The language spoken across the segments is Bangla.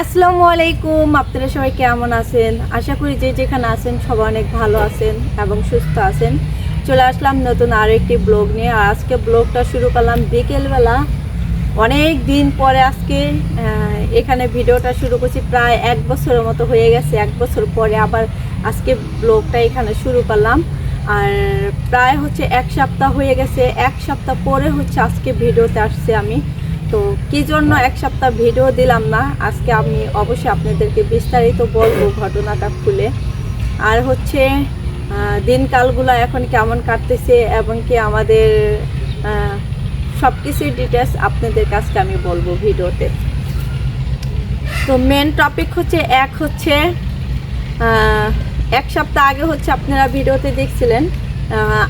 আসসালামু আলাইকুম, আপনারা সবাই কেমন আছেন? আশা করি যে যেখানে আছেন সবাই অনেক ভালো আছেন এবং সুস্থ আছেন। চলে আসলাম নতুন আরও একটি ব্লগ নিয়ে। আর আজকে ব্লগটা শুরু করলাম বিকেলবেলা। অনেক দিন পরে আজকে এখানে ভিডিওটা শুরু করছি। প্রায় এক বছরের মতো হয়ে গেছে। এক বছর পরে আবার আজকে ব্লগটা এখানে শুরু করলাম। আর প্রায় হচ্ছে এক সপ্তাহ হয়ে গেছে, এক সপ্তাহ পরে হচ্ছে আজকে ভিডিওতে আসছে আমি। তো কি জন্য এক সপ্তাহ ভিডিও দিলাম না? আজকে আমি অবশ্যই আপনাদেরকে বিস্তারিত বলব ঘটনাটা খুলে। আর হচ্ছে দিনকালগুলো এখন কেমন কাটতেছে এবং কি আমাদের সব কিছুর ডিটেলস আপনাদের কাছকে আমি বলব ভিডিওতে। তো মেন টপিক হচ্ছে, এক হচ্ছে এক সপ্তাহ আগে হচ্ছে আপনারা ভিডিওতে দেখছিলেন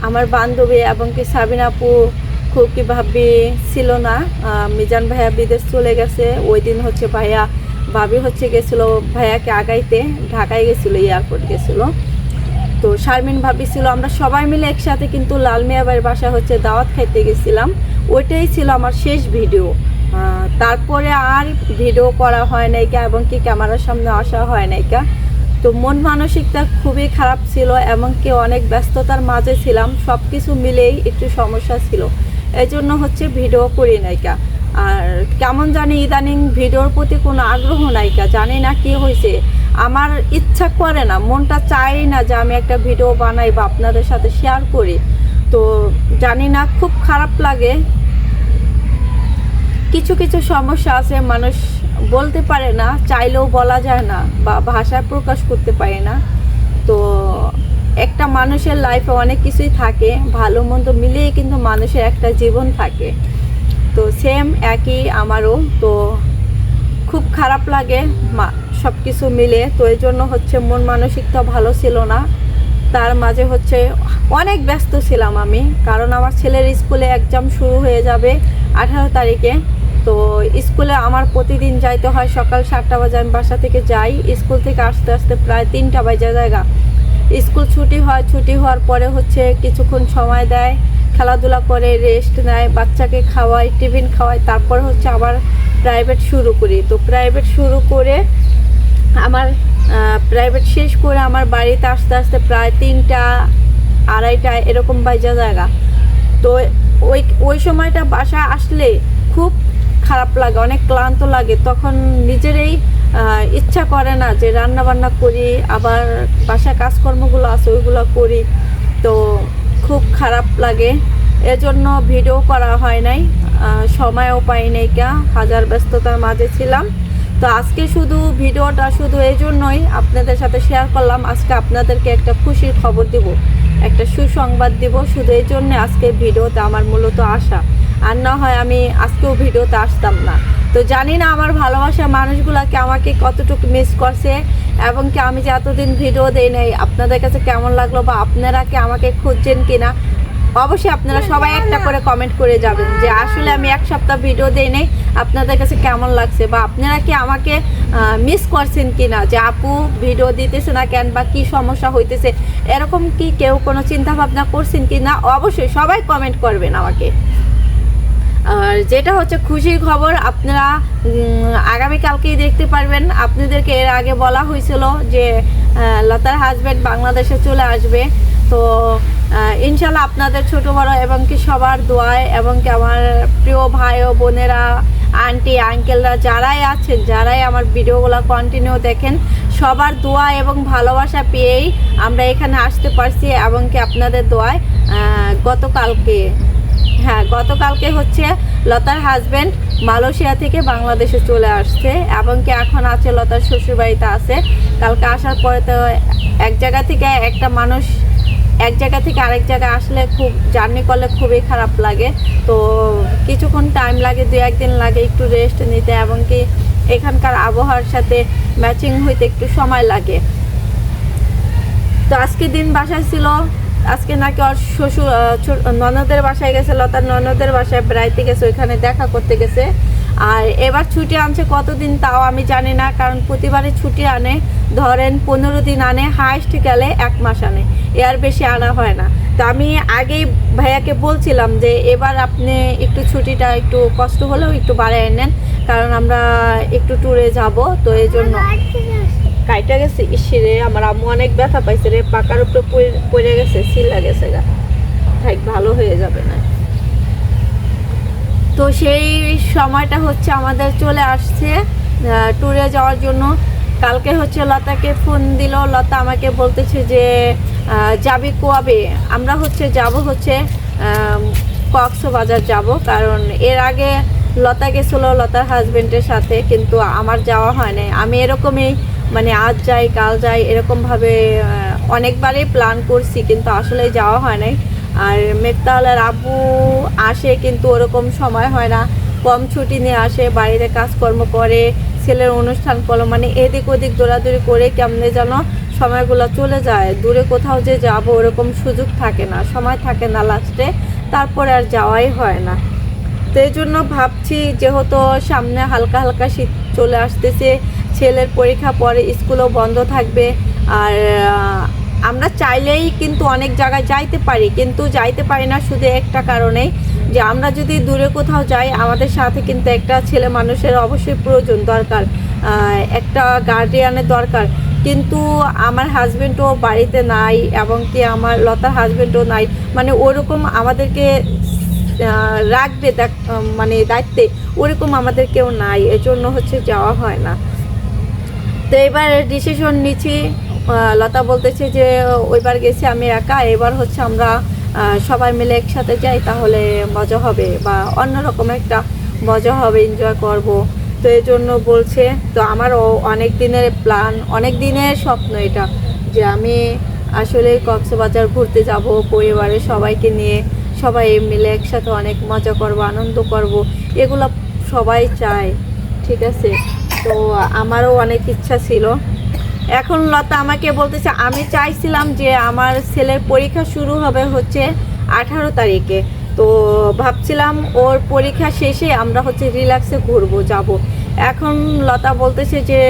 আমার বান্ধবী এবং কি সাবিনা আপু খুকি ভাবি ছিল না মিজান ভাইয়া বিদেশ চলে গেছে, ওই দিন হচ্ছে ভাইয়া, ভাবি হচ্ছে গেছিল ভাইয়াকে আগাইতে, ঢাকায় গেছিল এয়ারপোর্ট গেছিল। তো শারমিন ভাবি ছিল, আমরা সবাই মিলে একসাথে কিন্তু লাল মিয়াবাইয়ের বাসা হচ্ছে দাওয়াত খাইতে গেছিলাম, ওইটাই ছিল আমার শেষ ভিডিও। তারপরে আর ভিডিও করা হয় নাইকা এবং কি ক্যামেরার সামনে আসা হয় নাইকা তো মন মানসিকতা খুবই খারাপ ছিল এমনকি অনেক ব্যস্ততার মাঝে ছিলাম সব কিছু মিলেই একটু সমস্যা ছিল। এই জন্য হচ্ছে ভিডিও করি নাইকা আর কেমন জানি ইদানিং ভিডিওর প্রতি কোনো আগ্রহ নাইকা জানি না কি হয়েছে। আমার ইচ্ছা করে না, মনটা চাই না যে আমি একটা ভিডিও বানাই বা আপনাদের সাথে শেয়ার করি। তো জানি না, খুব খারাপ লাগে। কিছু কিছু সমস্যা আছে, মানুষ বলতে পারে না, চাইলেও বলা যায় না বা ভাষায় প্রকাশ করতে পারে না। তো একটা মানুষের লাইফে অনেক কিছুই থাকে, ভালো মন্দ মিলিয়ে কিন্তু মানুষের একটা জীবন থাকে। তো সেম একই আমারও। তো খুব খারাপ লাগে সব কিছু মিলে তো এই জন্য হচ্ছে মন মানসিকতা ভালো ছিল না। তার মাঝে হচ্ছে অনেক ব্যস্ত ছিলাম আমি। কারণ আমার ছেলের স্কুলে এক্সাম শুরু হয়ে যাবে আঠারো তারিখে। তো স্কুলে আমার প্রতিদিন যাইতে হয় সকাল সাতটা বাজে, আমি বাসা থেকে যাই। স্কুল থেকে আসতে আসতে প্রায় তিনটা বাজে জায়গা। স্কুল ছুটি হয়, ছুটি হওয়ার পরে হচ্ছে কিছুক্ষণ সময় দেয়, খেলাধুলা করে রেস্ট নেয়, বাচ্চাকে খাওয়াই টিফিন খাওয়াই তারপর হচ্ছে আবার প্রাইভেট শুরু করি। তো প্রাইভেট শুরু করে আমার প্রাইভেট শেষ করে আমার বাড়িতে আসতে আসতে প্রায় তিনটা, আড়াইটা এরকম বাজা জায়গা। তো ওই ওই সময়টা বাসা আসলে খুব খারাপ লাগে, অনেক ক্লান্ত লাগে। তখন নিজেরই ইচ্ছা করে না যে রান্না বান্না করি, আবার বাসা কাজকর্মগুলো আছে, ওইগুলো করি। তো খুব খারাপ লাগে। এজন্য ভিডিও করা হয় নাই। সময়ও পাই নাই কা, হাজার ব্যস্ততার মাঝে ছিলাম। তো আজকে শুধু ভিডিওটা শুধু এই জন্যই আপনাদের সাথে শেয়ার করলাম। আজকে আপনাদেরকে একটা খুশির খবর দিব, একটা সুসংবাদ দিব। শুধু এই জন্য আজকে ভিডিওতে আমার মূলত আসা আর না হয় আমি আজকেও ভিডিওতে আসতাম না। তো জানি না আমার ভালোবাসা মানুষগুলাকে আমাকে কতটুকু মিস করছে এবং কি আমি যে এতদিন ভিডিও দেই নাই আপনাদের কাছে কেমন লাগল বা আপনারা কি আমাকে খুঁজছেন কিনা? অবশ্যই আপনারা সবাই একটা করে কমেন্ট করে যাবেন যে আসলে আমি এক সপ্তাহ ভিডিও দেই নাই আপনাদের কাছে কেমন লাগছে বা আপনারা কি আমাকে মিস করছেন কি না যে আপু ভিডিও দিতেছে না কেন বা কি সমস্যা হইতেছে? এরকম কি কেউ কোনো চিন্তা ভাবনা করছেন কি না অবশ্যই সবাই কমেন্ট করবেন আমাকে। আর যেটা হচ্ছে খুশির খবর, আপনারা আগামীকালকেই দেখতে পারবেন। আপনাদেরকে এর আগে বলা হয়েছিল যে লতার হাজব্যান্ড বাংলাদেশে চলে আসবে। তো ইনশাল্লাহ আপনাদের ছোট, বড় এবং কি সবার দোয়ায় এবং কি আমার প্রিয় ভাই ও বোনেরা আন্টি আঙ্কেলরা যারাই আছেন, যারাই আমার ভিডিওগুলো কন্টিনিউ দেখেন, সবার দোয়া এবং ভালোবাসা পেয়েই আমরা এখানে আসতে পারছি এবং কি আপনাদের দোয়ায় গতকালকে হ্যাঁ গতকালকে হচ্ছে লতার হাজবেন্ড মালয়েশিয়া থেকে বাংলাদেশে চলে আসছে এবং কি এখন আছে লতার শ্বশুরবাড়িতে আছে। কালকে আসার পরে তো এক জায়গা থেকে একটা মানুষ, এক জায়গা থেকে আরেক জায়গায় আসলে খুব জার্নি করলে খুবই খারাপ লাগে। তো কিছুক্ষণ টাইম লাগে দু একদিন লাগে একটু রেস্ট নিতে এবং কি এখানকার আবহাওয়ার সাথে ম্যাচিং হইতে একটু সময় লাগে। তো আজকে দিন বাসায় ছিল আজকে নাকি ওর শ্বশুর ননদের বাসায় গেছে, লতার ননদের বাসায় বেড়াইতে গেছে, ওইখানে দেখা করতে গেছে। আর এবার ছুটি আনছে কতদিন তাও আমি জানি না, কারণ প্রতিবারে ছুটি আনে, ধরেন পনেরো দিন আনে, হাইস্ট গেলে এক মাস আনে। এর বেশি আনা হয় না। তো আমি আগেই ভাইয়াকে বলছিলাম যে এবার আপনি একটু ছুটিটা একটু কষ্ট হলেও একটু বাড়ায় নেন, কারণ আমরা একটু ট্যুরে যাব, তো এই জন্য। কাইটা গেছে ইসিরে আমার আম্মু অনেক ব্যথা পাইছে রে, পাকার উপরে পড়ে- গেছে, সিলা গেছে গা। থাক, ভালো হয়ে যাবে না। তো সেই সময়টা হচ্ছে আমাদের চলে আসছে ট্যুরে যাওয়ার জন্য। কালকে হচ্ছে লতাকে ফোন দিল, লতা আমাকে বলতেছে যে যাবি কোয়াবে আমরা হচ্ছে যাব হচ্ছে কক্সবাজার যাব, কারণ এর আগে লতা গেছিল লতার হাজবেন্ডের সাথে, কিন্তু আমার যাওয়া হয় নাই আমি এরকমই মানে আজ যাই, কাল যাই, এরকমভাবে অনেকবারই প্ল্যান করছি, কিন্তু আসলে যাওয়া হয় নাই। আর মেঘতালের আব্বু আসে, কিন্তু ওরকম সময় হয় না। কম ছুটি নিয়ে আসে বাড়িতে কাজকর্ম করে, ছেলের অনুষ্ঠান করল মানে এদিক ওদিক দৌড়াদৌড়ি করে কেমনে যেন সময়গুলো চলে যায়। দূরে কোথাও যে যাব, ওরকম সুযোগ থাকে না, সময় থাকে না লাস্টে তারপরে আর যাওয়াই হয় না। তো এই জন্য ভাবছি, যেহেতু সামনে হালকা হালকা শীত চলে আসতেছে ছেলের পরীক্ষা পরে স্কুলও বন্ধ থাকবে। আর আমরা চাইলেই কিন্তু অনেক জায়গায় যাইতে পারি, কিন্তু যাইতে পারি না শুধু একটা কারণেই যে আমরা যদি দূরে কোথাও যাই, আমাদের সাথে কিন্তু একটা ছেলে মানুষের অবশ্যই প্রয়োজন দরকার একটা গার্ডিয়ানের দরকার। কিন্তু আমার হাজব্যান্ডও বাড়িতে নাই এবং কি আমার লতার হাজব্যান্ডও নাই। মানে ওরকম আমাদেরকে রাখবে মানে দায়িত্বে, ওরকম আমাদের কেউ নাই, এজন্য হচ্ছে যাওয়া হয় না। তো এবার ডিসিশন নিচ্ছি। লতা বলতেছে যে, ওইবার গেছি, আমি একা। এবার হচ্ছে আমরা সবাই মিলে একসাথে যাই, তাহলে মজা হবে বা অন্যরকম একটা মজা হবে এনজয় করব। তো এই জন্য বলছে, তো আমারও অনেক দিনের প্ল্যান অনেক দিনের স্বপ্ন এটা যে আমি আসলে কক্সবাজার ঘুরতে যাব, পরিবারের সবাইকে নিয়ে সবাই মিলে একসাথে অনেক মজা করব, আনন্দ করব। এগুলো সবাই চায়, ঠিক আছে? তো আমারও অনেক ইচ্ছা ছিল। এখন লতা আমাকে বলতেছে, আমি চাইছিলাম যে আমার ছেলের পরীক্ষা শুরু হবে হচ্ছে আঠারো তারিখে। তো ভাবছিলাম ওর পরীক্ষা শেষে আমরা হচ্ছে রিল্যাক্সে ঘুরবো, যাব। এখন লতা বলতেছে যে,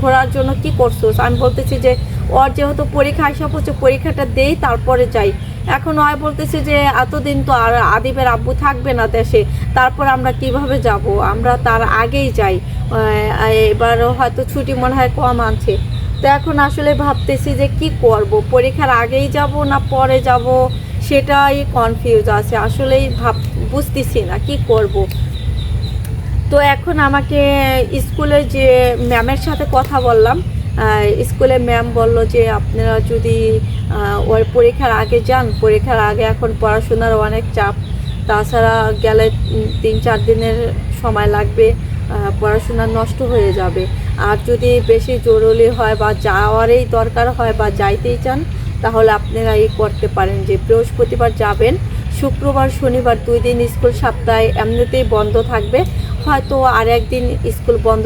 ঘোরার জন্য কি করছ আমি বলতেছি যে, ওর যেহেতু পরীক্ষা হিসাব হচ্ছে পরীক্ষাটা দেই, তারপরে যাই। এখন ওই বলতেছে যে এতদিন তো আর আদিবের আব্বু থাকবে না দেশে, তারপর আমরা কীভাবে যাব? আমরা তার আগেই যাই। এবার হয়তো ছুটি মনে হয় কম আনছে। তো এখন আসলে ভাবতেছি যে কি করব? পরীক্ষার আগেই যাব না পরে যাব? সেটাই কনফিউজ আছে। আসলেই ভাব, বুঝতেছি না কি করব? তো এখন আমাকে স্কুলে যে ম্যামের সাথে কথা বললাম স্কুলে ম্যাম বলল যে আপনারা যদি ওর পরীক্ষার আগে যান। পরীক্ষার আগে এখন পড়াশোনার অনেক চাপ। তাছাড়া গেলে তিন চার দিনের সময় লাগবে পড়াশোনা নষ্ট হয়ে যাবে। আর যদি বেশি জরুরি হয় বা যাওয়ারই দরকার হয় বা যাইতেই চান, তাহলে আপনারা এই করতে পারেন যে বৃহস্পতিবার যাবেন, শুক্রবার, শনিবার দুই দিন স্কুল সপ্তাহে এমনিতেই বন্ধ থাকবে। হয়তো আর একদিন স্কুল বন্ধ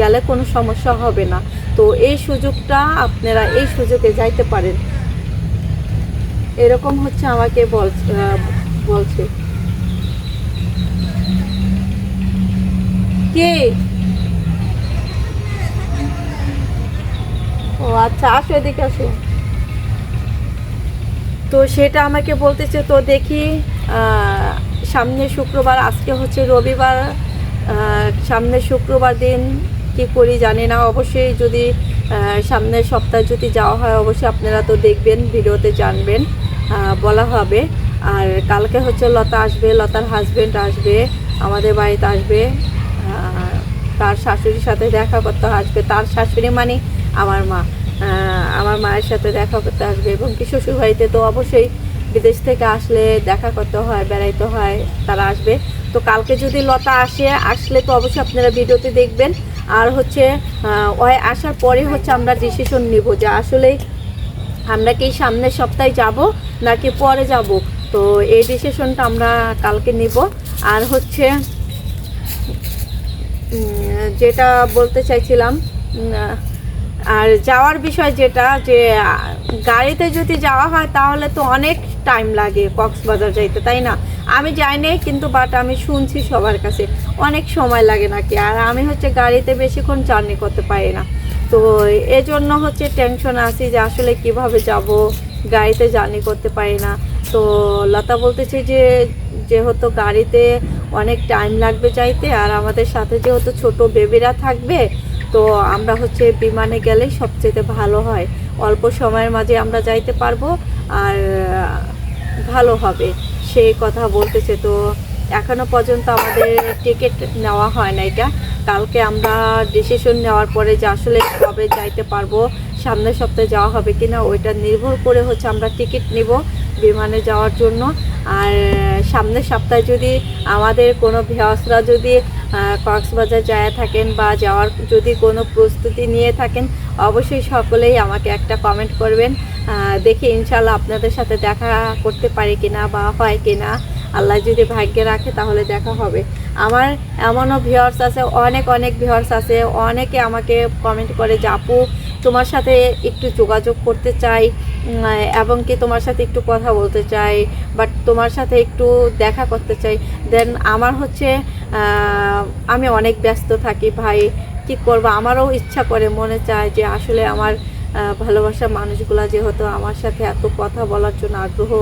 গেলে কোনো সমস্যা হবে না। তো এই সুযোগটা আপনারা এই সুযোগে যাইতে পারেন। এরকম হচ্ছে আমাকে বল বলছে। কে? ও আচ্ছা আসো এদিকে, আসো। তো সেটা আমাকে বলতেছে, তো দেখি সামনে শুক্রবার, আজকে হচ্ছে রবিবার সামনে শুক্রবার দিন কি করি জানি না। অবশ্যই যদি সামনের সপ্তাহে যদি যাওয়া হয়, অবশ্যই আপনারা তো দেখবেন, ভিডিওতে জানবেন। বলা হবে। আর কালকে হচ্ছে লতা আসবে, লতার হাজবেন্ড আসবে, আমাদের বাড়িতে আসবে। তার শাশুড়ির সাথে দেখা করতে আসবে। তার শাশুড়ি মানে আমার মা। আমার মায়ের সাথে দেখা করতে আসবে এবং কি শ্বশুর বাড়িতে তো অবশ্যই বিদেশ থেকে আসলে দেখা করতে হয়, বেড়াইতে হয়, তারা আসবে। তো কালকে যদি লতা আসে, আসলে তো অবশ্যই আপনারা ভিডিওতে দেখবেন। আর হচ্ছে ওই আসার পরে হচ্ছে আমরা ডিসিশন নিব যে আসলে আমরা কি সামনের সপ্তাহে যাব নাকি পরে যাব? তো এই ডিসিশনটা আমরা কালকে নিব। আর হচ্ছে যেটা বলতে চাইছিলাম আর যাওয়ার বিষয় যেটা, যে, গাড়িতে যদি যাওয়া হয় তাহলে তো অনেক টাইম লাগে কক্সবাজার যাইতে, তাই না? আমি যাই কিন্তু বাট আমি শুনছি সবার কাছে অনেক সময় লাগে নাকি। আর আমি হচ্ছে গাড়িতে বেশিক্ষণ জার্নি করতে পারি না। তো এজন্য হচ্ছে টেনশন আছি যে আসলে কীভাবে যাব, গাড়িতে জার্নি করতে পারি না। তো লতা বলতেছে যে, যেহেতু গাড়িতে অনেক টাইম লাগবে যাইতে, আর আমাদের সাথে যেহেতু ছোট বেবিরা থাকবে, তো আমরা হচ্ছে বিমানে গেলেই সবচেয়ে ভালো হয়। অল্প সময়ের মাঝে আমরা যাইতে পারব, আর ভালো হবে, সেই কথা বলতেছে। তো এখনও পর্যন্ত আমাদের টিকিট নেওয়া হয় না এটা। কালকে আমরা ডিসিশন নেওয়ার পরে যে আসলে কবে যাইতে পারব, সামনের সপ্তাহে যাওয়া হবে কিনা, ওইটা নির্ভর করে হচ্ছে আমরা টিকিট নিব বিমানে যাওয়ার জন্য। আর সামনের সপ্তাহে যদি আমাদের কোনো ভিয়াসরা যদি কক্সবাজার যায় থাকেন বা যাওয়ার যদি কোনো প্রস্তুতি নিয়ে থাকেন, অবশ্যই সকলেই আমাকে একটা কমেন্ট করবেন। দেখি ইনশাল্লাহ আপনাদের সাথে দেখা করতে পারি কিনা বা হয় কিনা। আল্লাহ যদি ভাগ্যে রাখে, তাহলে দেখা হবে। আমার এমনও ভিউয়ার্স আছে, অনেক অনেক ভিউয়ার্স আছে। অনেকে আমাকে কমেন্ট করে যে, আপু, তোমার সাথে একটু যোগাযোগ করতে চাই এবং কি তোমার সাথে একটু কথা বলতে চাই বাট তোমার সাথে একটু দেখা করতে চাই। দেন আমার হচ্ছে আমি অনেক ব্যস্ত থাকি, ভাই। কি করব? আমারও ইচ্ছা করে মনে চায় যে, আসলে আমার ভালোবাসার মানুষগুলা যেহেতু আমার সাথে এত কথা বলার জন্য আগ্রহ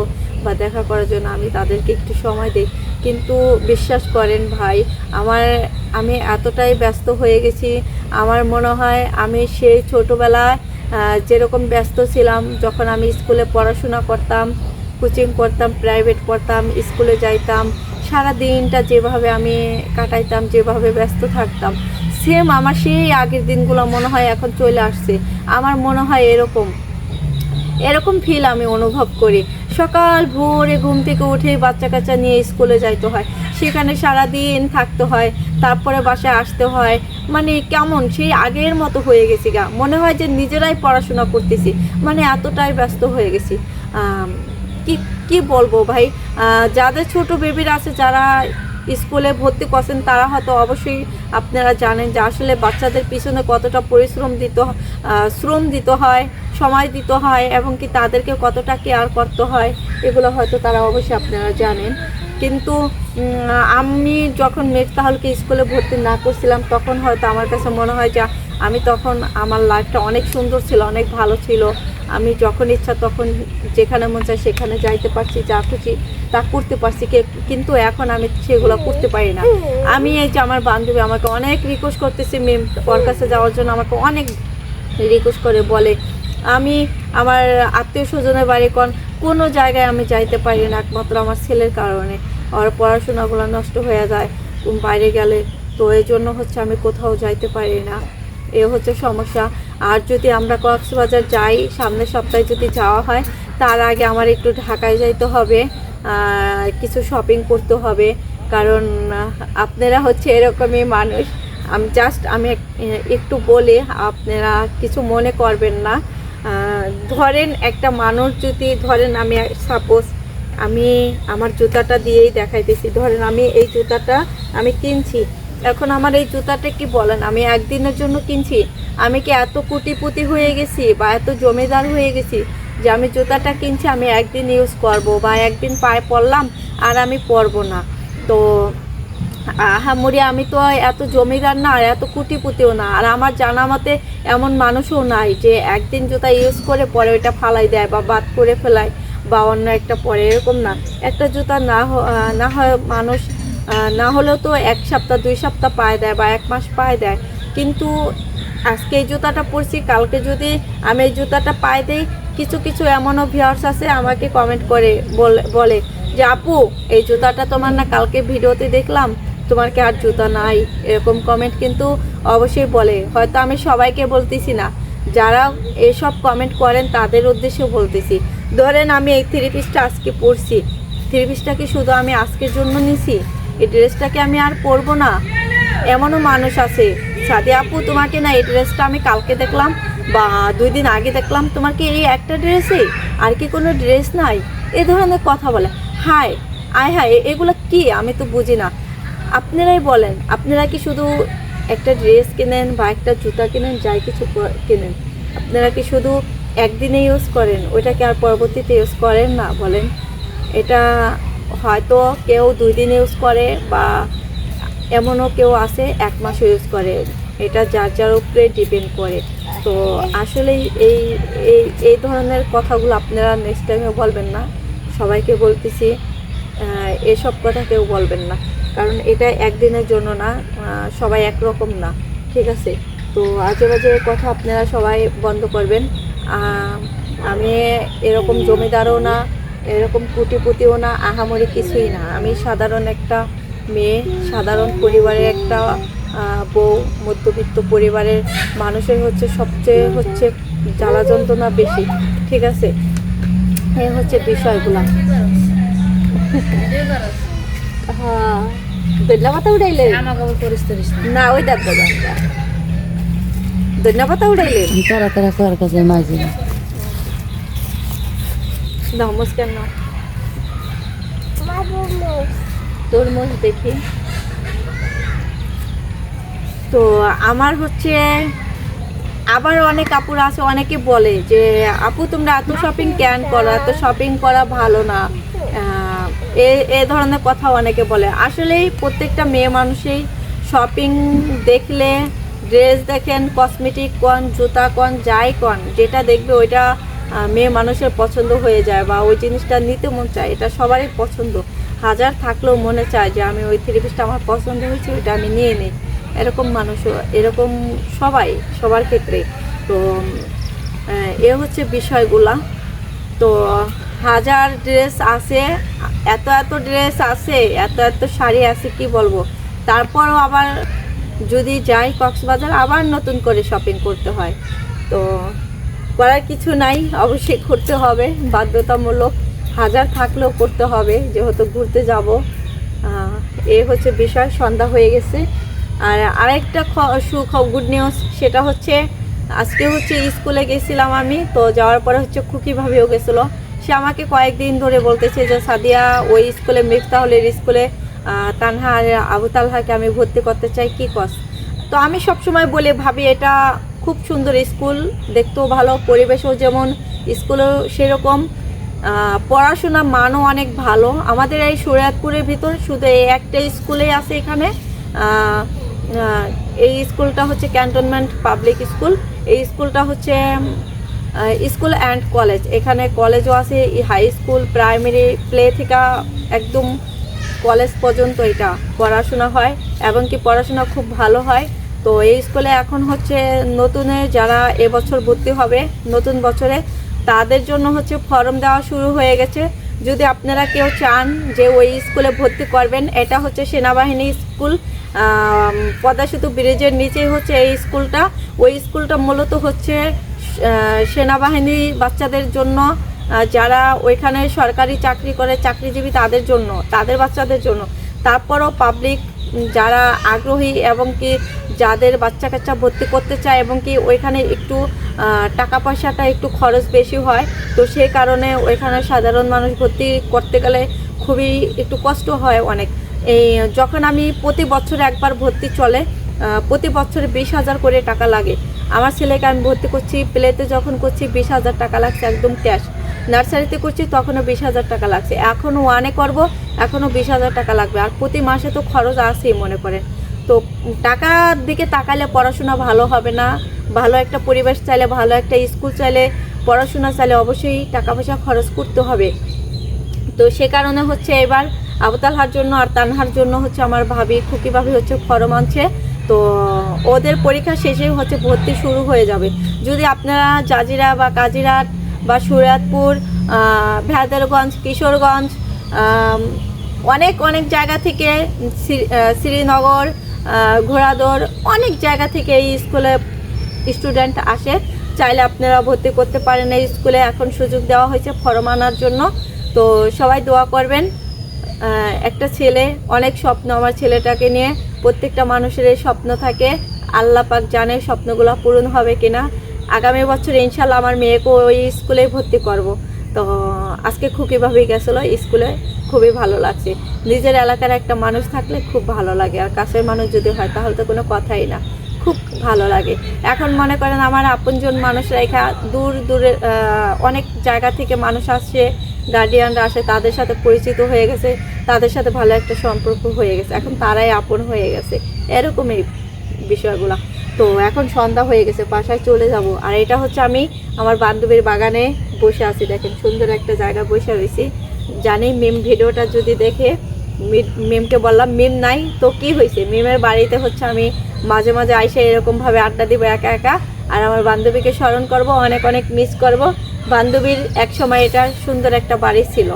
বা দেখা করার জন্য আমি তাদেরকে একটু সময় দিই। কিন্তু বিশ্বাস করেন ভাই, আমার, আমি এতটাই ব্যস্ত হয়ে গেছি। আমার মনে হয় আমি সেই ছোটোবেলায় যেরকম ব্যস্ত ছিলাম, যখন আমি স্কুলে পড়াশোনা করতাম, কোচিং করতাম, প্রাইভেট পড়তাম, স্কুলে যাইতাম সারা দিনটা যেভাবে আমি কাটাইতাম, যেভাবে ব্যস্ত থাকতাম সেম আমার সেই আগের দিনগুলো মনে হয় এখন চলে আসছে। আমার মনে হয় এরকম এরকম ফিল আমি অনুভব করি। সকাল ভোরে ঘুম থেকে উঠে বাচ্চা কাচ্চা নিয়ে স্কুলে যাইতে হয়। সেখানে সারা দিন থাকতে হয়, তারপরে বাসায় আসতে হয়। মানে কেমন, সেই আগের মতো হয়ে গেছি গা। মনে হয় যে নিজেরাই পড়াশোনা করতেছি। মানে এতটাই ব্যস্ত হয়ে গেছি। কি কি বলব ভাই? যাদের ছোট বেবির আছে যারা স্কুলে ভর্তি করছেন, তারা হয়তো অবশ্যই আপনারা জানেন যে আসলে বাচ্চাদের পিছনে কতটা পরিশ্রম দিতে শ্রম দিতে হয়। সময় দিতে হয় এবং কি তাদেরকে কতটা কেয়ার করতে হয়, এগুলো হয়তো তারা অবশ্যই আপনারা জানেন। কিন্তু আমি যখন মেঘতাহলকে স্কুলে ভর্তি না করছিলাম, তখন হয়তো আমার কাছে মনে হয় যে, আমি তখন আমার লাইফটা অনেক সুন্দর ছিল, অনেক ভালো ছিল। আমি যখন ইচ্ছা তখন যেখানে মন চায় সেখানে যাইতে পারছি, যা খুশি তা করতে পারছি। কিন্তু এখন আমি সেগুলো করতে পারি না। আমি এই যে আমার বান্ধবী আমাকে অনেক রিকোয়েস্ট করতেছে মেম ওর কাছে যাওয়ার জন্য, আমাকে অনেক রিকোয়েস্ট করে বলে আমি আমার আত্মীয় স্বজনের বাড়ি কোন, কোনো জায়গায় আমি যাইতে পারি না একমাত্র আমার ছেলের কারণে। আর পড়াশোনাগুলো নষ্ট হয়ে যায় বাইরে গেলে, তো এই জন্য হচ্ছে আমি কোথাও যাইতে পারি না। এ হচ্ছে সমস্যা। আর যদি আমরা কক্সবাজার যাই, সামনের সপ্তাহে যদি যাওয়া হয়, তার আগে আমার একটু ঢাকায় যাইতে হবে কিছু শপিং করতে হবে। কারণ আপনারা হচ্ছে এরকমই মানুষ। আমি জাস্ট আমি একটু বলে, আপনারা কিছু মনে করবেন না। ধরেন একটা মানুষ যদি, ধরেন আমি সাপোজ আমি আমার জুতাটা দিয়েই দেখাইতেছি, ধরেন আমি এই জুতাটা আমি কিনছি। এখন আমার এই জুতাটা কি বলেন, আমি একদিনের জন্য কিনছি? আমি কি এত কুটিপুতি হয়ে গেছি বা এত জমিদার হয়ে গেছি যে আমি জুতাটা কিনছি, আমি একদিন ইউজ করব বা একদিন পায়ে পরলাম আর আমি পরবো না? তো আহামরি আমি তো এত জমিদার না, আর এত কুটিপুতিও না। আর আমার জানা মতে এমন মানুষও নাই যে একদিন জুতা ইউজ করে পরে ওইটা ফালাই দেয় বা বাদ করে ফেলায় বা অন্য একটা পরে, এরকম না। একটা জুতা না না হয় মানুষ না হলেও তো এক সপ্তাহ, দুই সপ্তাহ পায়ে দেয় বা এক মাস পায়ে দেয়। কিন্তু আজকে এই জুতাটা পরছি, কালকে যদি আমি এই জুতাটা পায়ে দিই, কিছু কিছু এমনও ভিউয়ার্স আছে আমাকে কমেন্ট করে বলে যে, আপু, এই জুতাটা তোমার না কালকে ভিডিওতে দেখলাম তোমার আর জুতা নাই, এরকম কমেন্ট কিন্তু অবশ্যই বলে। হয়তো আমি সবাইকে বলতেছি না। যারা এসব কমেন্ট করেন, তাদের উদ্দেশ্যে বলতেছি। ধরেন আমি এই থ্রি পিসটা আজকে পরছি। থ্রি পিসটা কি শুধু আমি আজকের জন্য নিছি? এই ড্রেসটাকে আমি আর পরবো না? এমনও মানুষ আছে। সাদি আপু, তোমাকে না এই ড্রেসটা আমি কালকে দেখলাম বা দুই দিন আগে দেখলাম, তোমার কি এই একটা ড্রেসে আর কি কোনো ড্রেস নাই? এ ধরনের কথা বলে। হাই আয় হায় এগুলো কি? আমি তো বুঝি না। আপনারাই বলেন, আপনারা কি শুধু একটা ড্রেস কেনেন বা একটা জুতা কেনেন, যাই কিছু কেনেন? আপনারা কি শুধু একদিনে ইউজ করেন? ওইটাকে আর পরবর্তীতে ইউজ করেন না? বলেন। এটা হয়তো কেউ দুই দিন ইউজ করে বা এমনও কেউ আছে, এক মাসও ইউজ করে। এটা যার যার উপরে ডিপেন্ড করে। তো আসলে এই এই এই ধরনের কথাগুলো আপনারা নেক্সট টাইমে বলবেন না। সবাইকে বলতেছি এসব কথা কেউ বলবেন না। কারণ এটা একদিনের জন্য না সবাই একরকম না, ঠিক আছে? তো আজে বাজে কথা আপনারা সবাই বন্ধ করবেন। আমি এরকম জমিদারও না, এরকম কুটিপুতিও না, আহামরি কিছুই না। আমি সাধারণ একটা মেয়ে, সাধারণ পরিবারের একটা বউ, মধ্যবিত্ত পরিবারের মানুষের হচ্ছে সবচেয়ে হচ্ছে জ্বালা যন্ত্রণা বেশি, ঠিক আছে? এই হচ্ছে বিষয়গুলা। হ্যাঁ। উঠাইলে আবার না। না ওই উঠাইলে আমি তারা তারা করার কাছে মাঝে নমস্কার না তরমুজ দেখি। তো আমার হচ্ছে আবার অনেক কাপড় আছে অনেকে বলে যে আপু তোমরা এত শপিং কেন করো? এত শপিং করা ভালো না। এ ধরনের কথা অনেকে বলে। আসলেই প্রত্যেকটা মেয়ে মানুষই শপিং দেখলে ড্রেস দেখেন কসমেটিক কন, জুতা কন, যাই কন, যেটা দেখবে ওইটা মেয়ে মানুষের পছন্দ হয়ে যায় বা ওই জিনিসটা নিতে মন চায়, এটা সবারই পছন্দ। হাজার থাকলেও মনে চায় যে আমি ওই থ্রি পিসটা আমার পছন্দ হয়েছে, ওইটা আমি নিয়ে নিই। এরকম মানুষও এরকম সবাই, সবার ক্ষেত্রে তো এ হচ্ছে বিষয়গুলা। তো হাজার ড্রেস আছে, এত এত ড্রেস আছে, এত এত শাড়ি আছে, কি বলব? তারপরও আবার যদি যাই কক্সবাজার, আবার নতুন করে শপিং করতে হয়। তো করার কিছু নাই, অবশ্যই করতে হবে, বাধ্যতামূলক। হাজার থাকলেও করতে হবে, যেহেতু ঘুরতে যাব। এ হচ্ছে বিষয়, সন্ধ্যা হয়ে গেছে। আর আরেকটা সুখ গুড নিউজ সেটা হচ্ছে, আজকে হচ্ছে স্কুলে গেছিলাম আমি, তো যাওয়ার পরে হচ্ছে খুকি ভাবিও গেছিল। সে আমাকে কয়েকদিন ধরে বলতেছে যে, সাদিয়া, ওই স্কুলে মিফতাহলের স্কুলে তানহা আর আবু তালহাকে আমি ভর্তি করতে চাই, কি কস? তো আমি সবসময় বলে, ভাবি, এটা খুব সুন্দর স্কুল, দেখতেও ভালো, পরিবেশও যেমন, স্কুলেও সেরকম পড়াশোনার মানও অনেক ভালো। আমাদের এই শরীয়তপুরের ভিতর শুধু এই একটা স্কুলেই আছে এখানে এই স্কুলটা হচ্ছে ক্যান্টনমেন্ট পাবলিক স্কুল, এই স্কুলটা হচ্ছে স্কুল অ্যান্ড কলেজ এখানে কলেজও আছে হাই স্কুল প্রাইমারি প্লে থেকে একদম কলেজ পর্যন্ত এটা পড়াশোনা হয়, এবং কি পড়াশোনা খুব ভালো হয়। তো এই স্কুলে এখন হচ্ছে নতুনে যারা এবছর ভর্তি হবে, নতুন বছরে, তাদের জন্য হচ্ছে ফর্ম দেওয়া শুরু হয়ে গেছে। যদি আপনারা কেউ চান যে ওই স্কুলে ভর্তি করবেন, এটা হচ্ছে সেনাবাহিনী স্কুল পদ্মা সেতু ব্রিজের নিচেই হচ্ছে এই স্কুলটা ওই স্কুলটা মূলত হচ্ছে সেনাবাহিনী বাচ্চাদের জন্য যারা ওইখানে সরকারি চাকরি করে, চাকরিজীবী তাদের জন্য, তাদের বাচ্চাদের জন্য। তারপরও পাবলিক যারা আগ্রহী এবং কি যাদের বাচ্চা কাচ্চা ভর্তি করতে চায় এবং কি ওইখানে একটু টাকা পয়সাটা একটু খরচ বেশি হয়, তো সেই কারণে ওইখানে সাধারণ মানুষ ভর্তি করতে গেলে খুবই একটু কষ্ট হয় অনেক। এই, যখন আমি প্রতি বছর একবার ভর্তি চলে প্রতি বছরে বিশ হাজার করে টাকা লাগে। আমার ছেলেকে আমি ভর্তি করছি, প্লেতে যখন করছি বিশ হাজার টাকা লাগছে একদম ক্যাশ। নার্সারিতে করছি তখনও বিশ হাজার টাকা লাগছে। এখনও ওয়ানে করব, এখনও বিশ হাজার টাকা লাগবে। আর প্রতি মাসে তো খরচ আছেই মনে করেন। তো টাকার দিকে তাকালে পড়াশোনা ভালো হবে না। ভালো একটা পরিবেশ চাইলে, ভালো একটা স্কুল চাইলে, পড়াশোনা চাইলে অবশ্যই টাকা পয়সা খরচ করতে হবে। তো সে কারণে হচ্ছে এবার আবতালহার জন্য আর তানহার জন্য হচ্ছে আমার ভাবি, খুকি ভাবি হচ্ছে ফরম আনছে। তো ওদের পরীক্ষা শেষে হচ্ছে ভর্তি শুরু হয়ে যাবে। যদি আপনারা জাজিরা বা কাজিরাট বা সুরাতপুর ভেদারগঞ্জ কিশোরগঞ্জ অনেক অনেক জায়গা থেকে শ্রী- শ্রীনগর ঘোড়াদৌড় অনেক জায়গা থেকে এই স্কুলে স্টুডেন্ট আসে। চাইলে আপনারা ভর্তি করতে পারেন এই স্কুলে। এখন সুযোগ দেওয়া হয়েছে ফরম আনার জন্য। তো সবাই দোয়া করবেন। একটা ছেলে, অনেক স্বপ্ন আমার ছেলেটাকে নিয়ে। প্রত্যেকটা মানুষের এই স্বপ্ন থাকে, আল্লাহ পাক জানে স্বপ্নগুলো পূরণ হবে কিনা। আগামী বছর ইনশাল্লাহ আমার মেয়েকে ওই স্কুলেই ভর্তি করব। তো আজকে খুকিভাবেই গেছিল স্কুলে, খুবই ভালো লাগছে। নিজের এলাকার একটা মানুষ থাকলে খুব ভালো লাগে, আর কাছের মানুষ যদি হয় তাহলে তো কোনো কথাই না। খুব ভালো লাগে। এখন মনে করেন আমার আপনজন মানুষরা এখানে দূর দূরে অনেক জায়গা থেকে মানুষ আসছে গার্ডিয়ানরা আসে, তাদের সাথে পরিচিত হয়ে গেছে, তাদের সাথে ভালো একটা সম্পর্ক হয়ে গেছে। এখন তারাই আপন হয়ে গেছে, এরকমই বিষয়গুলো। তো এখন সন্ধ্যা হয়ে গেছে, বাসায় চলে যাব। আর এটা হচ্ছে আমি আমার বান্ধবীর বাগানে বসে আছি, দেখেন সুন্দর একটা জায়গা বসে রয়েছি। জানি মিম ভিডিওটা যদি দেখে মিমকে বললাম, মিম নাই, তো কি হয়েছে? মিমের বাড়িতে হচ্ছে আমি মাঝে মাঝে আইসে এরকমভাবে আড্ডা দিব একা একা। আর আমার বান্ধবীকে স্মরণ করব, অনেক অনেক মিস করব। বান্ধবীর এক সময় এটা সুন্দর একটা বাড়ি ছিল।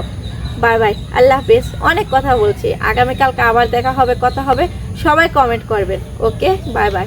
বাই বাই, আল্লাহ হাফেজ, অনেক কথা বলছি। আগামীকালকে আবার দেখা হবে, কথা হবে। সবাই কমেন্ট করবেন। Okay bye bye